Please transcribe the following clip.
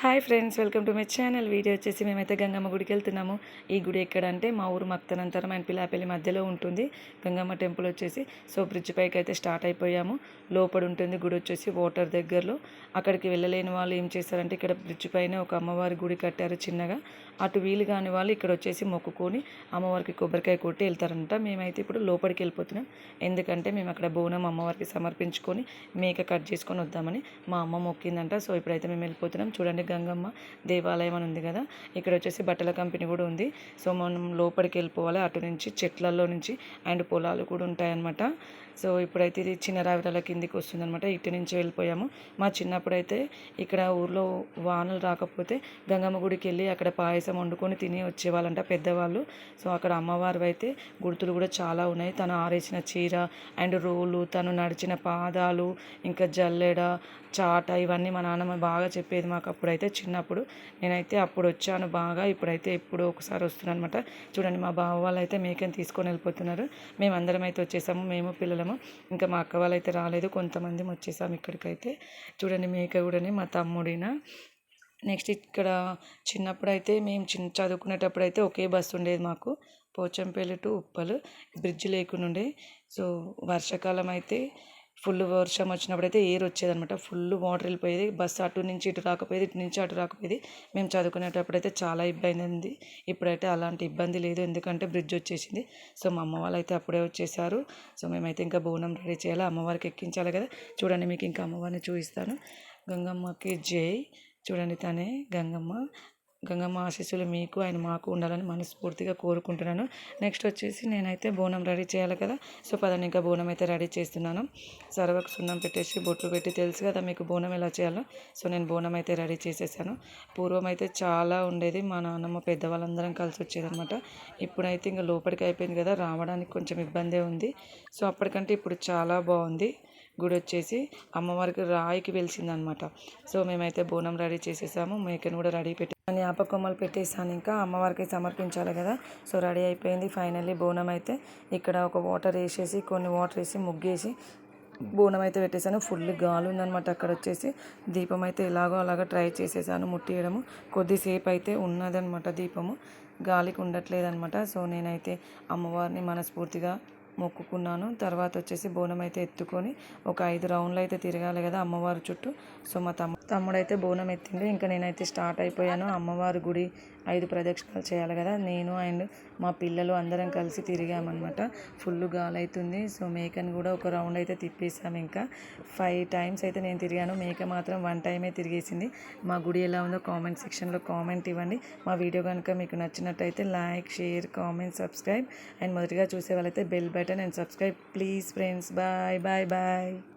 Hi friends welcome to my channel. Video వచ్చేసి మేమైతే గంగమ్మ గుడికి వెళ్తున్నాము. ఈ గుడి ఎక్కడ అంటే మా ఊరు మక్తనంతరం అండ్ పిలాపల్లి మధ్యలో ఉంటుంది. గంగమ్మ టెంపుల్ వచ్చేసి సో బ్రిడ్జ్ పైకి అయితే స్టార్ట్ అయిపోయాము. లోపల ఉంటుంది గుడి వచ్చేసి వాటర్ దగ్గరలో. అక్కడికి వెళ్ళలేని వాళ్ళు ఏం చేస్తారంటే ఇక్కడ బ్రిడ్జ్ పైన ఒక అమ్మవారి గుడి కట్టారు చిన్నగా. అటు వీలు కాని వాళ్ళు ఇక్కడ వచ్చేసి మొక్కుకొని అమ్మవారికి కొబ్బరికాయ కొట్టి వెళ్తారంట. మేమైతే ఇప్పుడు లోపలికి వెళ్ళిపోతున్నాం. ఎందుకంటే మేము అక్కడ బోనం అమ్మవారికి సమర్పించుకొని మేక కట్ చేసుకొని వద్దామని మా అమ్మ మొక్కిందంట. సో ఇప్పుడైతే మేము వెళ్ళిపోతున్నాం. చూడండి గంగమ్మ దేవాలయం అని ఉంది కదా. ఇక్కడ వచ్చేసి బట్టల కంపెనీ కూడా ఉంది. సో మనం లోపలికి వెళ్ళిపోవాలి. అటు నుంచి చెట్లలో నుంచి అండ్ పొలాలు కూడా ఉంటాయన్నమాట. సో ఇప్పుడైతే ఇది చిన్న రావిరాల కిందికి వస్తుందన్నమాట. ఇటు నుంచి వెళ్ళిపోయాము. మా చిన్నప్పుడైతే ఇక్కడ ఊర్లో వానలు రాకపోతే గంగమ్మ గుడికి వెళ్ళి అక్కడ పాయసం వండుకొని తిని వచ్చేవాళ్ళంట పెద్దవాళ్ళు. సో అక్కడ అమ్మవారు అయితే గుర్తులు కూడా చాలా ఉన్నాయి. తను ఆరేసిన చీర అండ్ రోలు తను నడిచిన పాదాలు ఇంకా జల్లెడ చాట ఇవన్నీ మా నాన్నమ్మ బాగా చెప్పేది మాకు అప్పుడైతే. అయితే చిన్నప్పుడు నేనైతే అప్పుడు వచ్చాను బాగా. ఇప్పుడైతే ఇప్పుడు ఒకసారి వస్తున్నాను అనమాట చూడండి మా బావ వాళ్ళు అయితే మేకని తీసుకొని వెళ్ళిపోతున్నారు. మేము అందరం అయితే వచ్చేసాము. మేము పిల్లలము. ఇంకా మా అక్క వాళ్ళు అయితే రాలేదు. కొంతమంది వచ్చేసాము ఇక్కడికైతే. చూడండి మేక కూడానే మా తమ్ముడిన. నెక్స్ట్ ఇక్కడ చిన్నప్పుడు అయితే మేము చిన్న చదువుకునేటప్పుడు అయితే ఒకే బస్సు ఉండేది మాకు. పోచంపల్లి టు ఉప్పలు. బ్రిడ్జ్ లేకుండా సో వర్షాకాలం అయితే ఫుల్ వర్షం వచ్చినప్పుడు అయితే ఎయిర్ వచ్చేదనమాట ఫుల్ వాటర్ వెళ్ళిపోయేది. బస్సు అటు నుంచి ఇటు రాకపోయేది ఇటు నుంచి అటు రాకపోయేది. మేము చదువుకునేటప్పుడు అయితే చాలా ఇబ్బంది ఉంది ఇప్పుడైతే అలాంటి ఇబ్బంది లేదు. ఎందుకంటే బ్రిడ్జ్ వచ్చేసింది. సో మా అమ్మ వాళ్ళు అయితే అప్పుడే వచ్చేసారు. సో మేమైతే ఇంకా బోనం రెడీ చేయాలి. అమ్మవారికి ఎక్కించాలి కదా. చూడండి మీకు ఇంకా అమ్మవారిని చూపిస్తాను. గంగమ్మకి జై. చూడండి తనే గంగమ్మ. గంగమ్మ ఆశీస్సులు మీకు ఆయన మాకు ఉండాలని మనస్ఫూర్తిగా కోరుకుంటున్నాను. నెక్స్ట్ వచ్చేసి నేనైతే బోనం రెడీ చేయాలి కదా. సో పదని ఇంకా బోనం అయితే రెడీ చేస్తున్నాను. సర్వకు సున్నం పెట్టేసి బొట్లు పెట్టి తెలుసు కదా మీకు బోనం ఎలా చేయాలో. సో నేను బోనం అయితే రెడీ చేసేసాను. పూర్వం అయితే చాలా ఉండేది మా నాన్నమ్మ పెద్దవాళ్ళందరం కలిసి వచ్చేదనమాట ఇప్పుడైతే ఇంకా లోపలికి అయిపోయింది కదా రావడానికి కొంచెం ఇబ్బందే ఉంది. సో అప్పటికంటే ఇప్పుడు చాలా బాగుంది. గుడి వచ్చేసి అమ్మవారికి రాయికి వెలిసిందనమాట సో మేమైతే బోనం రెడీ చేసేసాము మేకను కూడా రెడీ పెట్టి జ్ఞాపకొమ్మలు పెట్టేసాను ఇంకా అమ్మవారికి సమర్పించాలి కదా. సో రెడీ అయిపోయింది. ఫైనల్లీ బోనం అయితే ఇక్కడ ఒక వాటర్ వేసేసి కొన్ని వాటర్ వేసి ముగ్గేసి బోనం అయితే పెట్టేశాను. ఫుల్ గాలి ఉందనమాట అక్కడ వచ్చేసి. దీపం అయితే ఎలాగో అలాగ ట్రై చేసేసాను ముట్టియడము. కొద్దిసేపు అయితే ఉన్నదనమాట దీపము. గాలికి ఉండట్లేదనమాట సో నేనైతే అమ్మవారిని మనస్ఫూర్తిగా మొక్కుకున్నాను. తర్వాత వచ్చేసి బోనం అయితే ఎత్తుకొని ఒక ఐదు రౌండ్లు అయితే తిరగాలి కదా అమ్మవారి చుట్టూ. సో మా తమ్ముడు తమ్ముడైతే బోనం ఎత్తిండు ఇంకా నేనైతే స్టార్ట్ అయిపోయాను. అమ్మవారి గుడి ఐదు ప్రదక్షిణాలు చేయాలి కదా. నేను అండ్ మా పిల్లలు అందరం కలిసి తిరిగామన్నమాట. ఫుల్ గాలి అవుతుంది సో మేకని కూడా ఒక రౌండ్ అయితే తిప్పేసాము ఇంకా. ఫైవ్ టైమ్స్ అయితే నేను తిరిగాను. మేక మాత్రం వన్ టైమే తిరిగేసింది. మా గుడి ఎలా ఉందో కామెంట్ సెక్షన్లో కామెంట్ ఇవ్వండి. మా వీడియో కనుక మీకు నచ్చినట్టయితే like share comment subscribe. And మొదటిగా చూసే వాళ్ళైతే bell button and subscribe. Please friends bye bye bye.